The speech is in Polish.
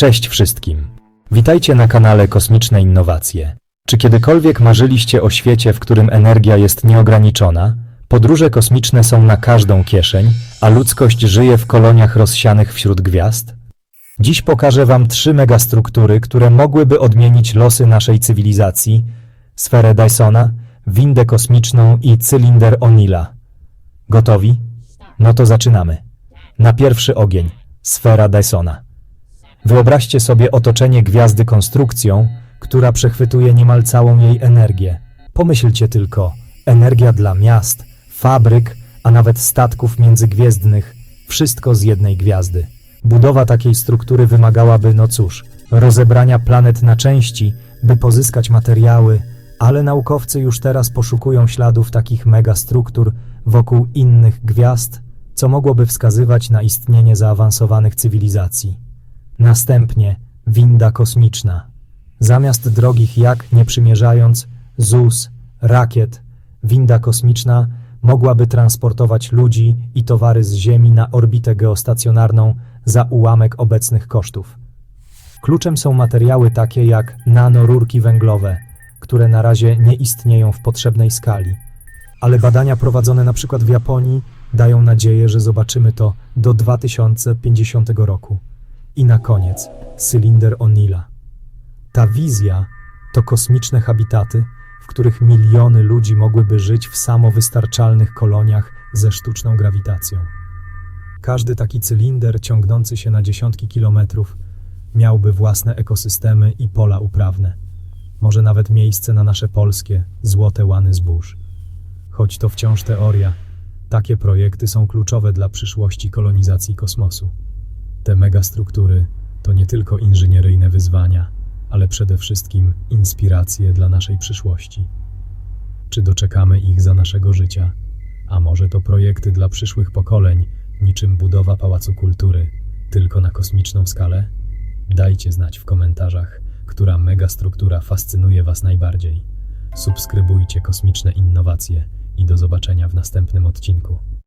Cześć wszystkim. Witajcie na kanale Kosmiczne Innowacje. Czy kiedykolwiek marzyliście o świecie, w którym energia jest nieograniczona? Podróże kosmiczne są na każdą kieszeń, a ludzkość żyje w koloniach rozsianych wśród gwiazd? Dziś pokażę Wam trzy megastruktury, które mogłyby odmienić losy naszej cywilizacji: sferę Dysona, windę kosmiczną i cylinder O'Neilla. Gotowi? No to zaczynamy. Na pierwszy ogień sfera Dysona. Wyobraźcie sobie otoczenie gwiazdy konstrukcją, która przechwytuje niemal całą jej energię. Pomyślcie tylko: energia dla miast, fabryk, a nawet statków międzygwiezdnych wszystko z jednej gwiazdy. Budowa takiej struktury wymagałaby, no cóż, rozebrania planet na części, by pozyskać materiały, ale naukowcy już teraz poszukują śladów takich megastruktur wokół innych gwiazd, co mogłoby wskazywać na istnienie zaawansowanych cywilizacji. Następnie winda kosmiczna. Zamiast drogich jak nie przymierzając ZUS, rakiet, winda kosmiczna mogłaby transportować ludzi i towary z Ziemi na orbitę geostacjonarną za ułamek obecnych kosztów. Kluczem są materiały takie jak nanorurki węglowe, które na razie nie istnieją w potrzebnej skali, ale badania prowadzone na przykład w Japonii dają nadzieję, że zobaczymy to do 2050 roku. I na koniec cylinder O'Neilla. Ta wizja to kosmiczne habitaty, w których miliony ludzi mogłyby żyć w samowystarczalnych koloniach ze sztuczną grawitacją. Każdy taki cylinder ciągnący się na dziesiątki kilometrów miałby własne ekosystemy i pola uprawne. Może nawet miejsce na nasze polskie, złote łany zbóż. Choć to wciąż teoria, takie projekty są kluczowe dla przyszłości kolonizacji kosmosu. Te megastruktury to nie tylko inżynieryjne wyzwania, ale przede wszystkim inspiracje dla naszej przyszłości. Czy doczekamy ich za naszego życia? A może to projekty dla przyszłych pokoleń, niczym budowa Pałacu Kultury, tylko na kosmiczną skalę? Dajcie znać w komentarzach, która megastruktura fascynuje Was najbardziej. Subskrybujcie kosmiczne innowacje i do zobaczenia w następnym odcinku.